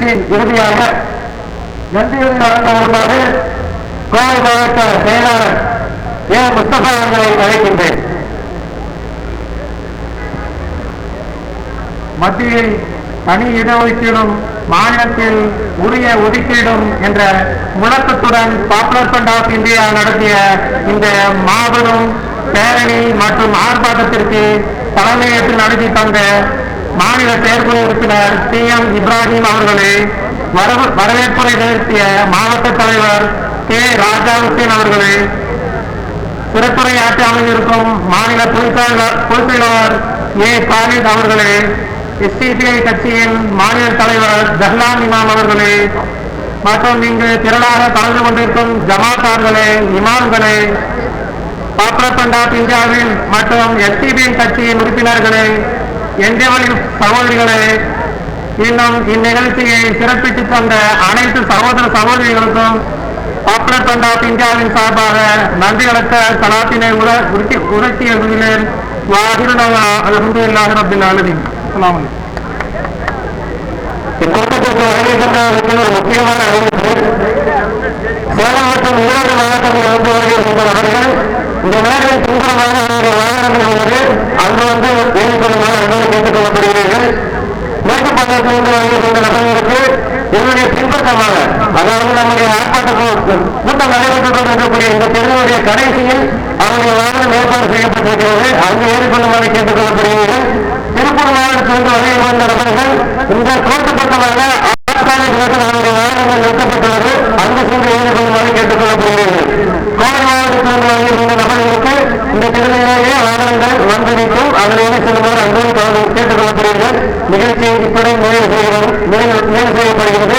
நிகழ்ச்சியின் இறுதியாக நன்றியுரை வழங்குவதற்காக கோவை மாவட்ட செயலாளர் ஏ. முஸ்தபா அவர்களை அழைக்கின்றேன். மத்தியில் தனி இடஒதுக்கீடும் மாநிலத்தில் உரிய ஒதுக்கீடும் என்ற முழக்கத்துடன் பாப்புலர் ஃபண்ட் ஆஃப் இந்தியா நடத்திய இந்த மாபெரும் பேரணி மற்றும் ஆர்ப்பாட்டத்திற்கு தலைமையேற்று நடத்தி தந்த மாநில செயற்குழு உறுப்பினர் சி எம் இப்ராஹிம் அவர்களே வரவேற்புரை நிகழ்த்திய மாவட்ட தலைவர் கே ராஜா அவர்களை அவர்களே சிறப்புரையாற்றி அமைந்திருக்கும் மாநில பொதுச்செயலாளர் ஏ காலித் அவர்களே எஸ்டிபிஐ கட்சியின் மாநில தலைவர் ஜஹ்லான் இமாம் அவர்களே மற்றும் இங்கு திரளாக கலந்து கொண்டிருக்கும் ஜமாத்தார்களே இமாம்களே பாப்புலர் பண்டாப் இந்தியாவின் மற்றும் எஸ்டிபிஐ கட்சியின் உறுப்பினர்களே என்ஜவழி சகோதரிகளே இன்னும் இந்நிகழ்ச்சியை சிறப்பித்து தந்த அனைத்து சகோதர சகோதரிகளுக்கும் பாப்புலர் ஃபண்ட் இந்தியாவின் சார்பாக நன்றி அளித்த சலாத்தினை உரைச்சி எழுதுகிறேன். வாகிருநவா அலமதுல்லாஹி ரப்பில் ஆலமீன். அஸ்ஸலாமு அலைக்கும். முக்கியமான அறிவிப்பு சேலம் மற்றும் ஈரோடு மாவட்டத்தில் வந்து வருகின்ற அவர்கள் இந்த நேரில் தீவிரமாக அவருடைய வாகனங்கள் உள்ளது அங்கு வந்து இதனுடைய அதாவது நம்முடைய ஆர்ப்பாட்ட கூட்டம் நடைபெற்றுக் கொண்டிருக்கக்கூடிய இந்த தெருவுடைய கடைசியில் அவருடைய வாகனம் ஏற்பாடு செய்யப்பட்டிருக்கிறது. அங்கு ஏறிக்கொள்ளுமாறு கேட்டுக் கொள்ளப்படுகிறீர்கள் திருப்பூர் மாவட்டத்திலிருந்து வருகை வந்த நபர்கள் இந்த கோட்டப்பட்டமாக பக்கமாக ஆட்காலிகளுக்கு வாகனங்கள் நிறுத்தப்பட்டுள்ளது. அங்கு சென்று ஏறிக்கொள்ளுமாறு கேட்டுக் கொள்ளப்படுகிறது கோவை மாவட்டத்திலிருந்து வருகை வந்த நபர்களுக்கு இந்த தெருவிலேயே வாகனங்கள் வந்திருக்கும் நிற்கும். அதில் செல்லுமாறு அன்போடு கேட்டுக் கொள்ளப்படுகிறது நிகழ்ச்சி இப்படி நிறைவு செய்கிறது நிறைவு செய்யப்படுகிறது.